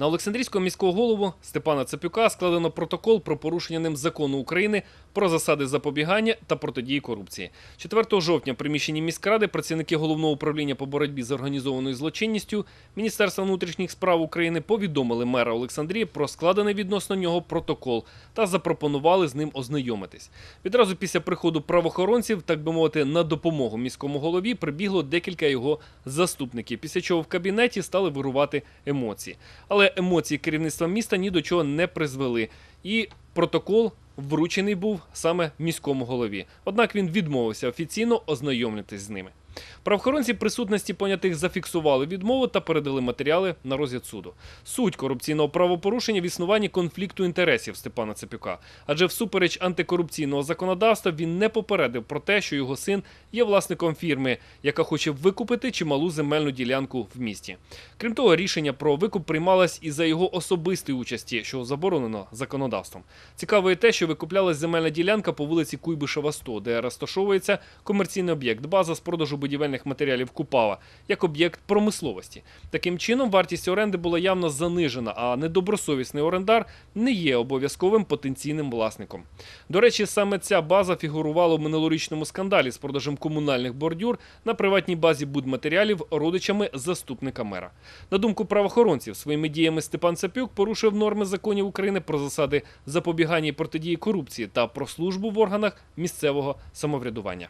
На Олександрійського міського голову Степана Цепюка складено протокол про порушення ним закону України про засади запобігання та протидії корупції. 4 жовтня в приміщенні міськради працівники головного управління по боротьбі з організованою злочинністю Міністерства внутрішніх справ України повідомили мера Олександрії про складений відносно нього протокол та запропонували з ним ознайомитись. Відразу після приходу правоохоронців, так би мовити, на допомогу міському голові прибігло декілька його заступників. Після чого в кабінеті стали вирувати емоції. Але емоції керівництва міста ні до чого не призвели. І протокол вручений був саме міському голові. Однак він відмовився офіційно ознайомлятись з ними. Правоохоронці присутності понятих зафіксували відмову та передали матеріали на розгляд суду. Суть корупційного правопорушення в існуванні конфлікту інтересів Степана Цепюка, адже всупереч антикорупційного законодавства він не попередив про те, що його син є власником фірми, яка хоче викупити чималу земельну ділянку в місті. Крім того, рішення про викуп приймалось і за його особистої участі, що заборонено законодавством. Цікаво і те, що викуплялась земельна ділянка по вулиці Куйбишева 100, де розташовується комерційний об'єкт, база з продажу будівельних матеріалів Купава, як об'єкт промисловості. Таким чином, вартість оренди була явно занижена, а недобросовісний орендар не є обов'язковим потенційним власником. До речі, саме ця база фігурувала в минулорічному скандалі з продажем комунальних бордюр на приватній базі будматеріалів родичами заступника мера. На думку правоохоронців, своїми діями Степан Цапюк порушив норми законів України про засади запобігання і протидії корупції та про службу в органах місцевого самоврядування.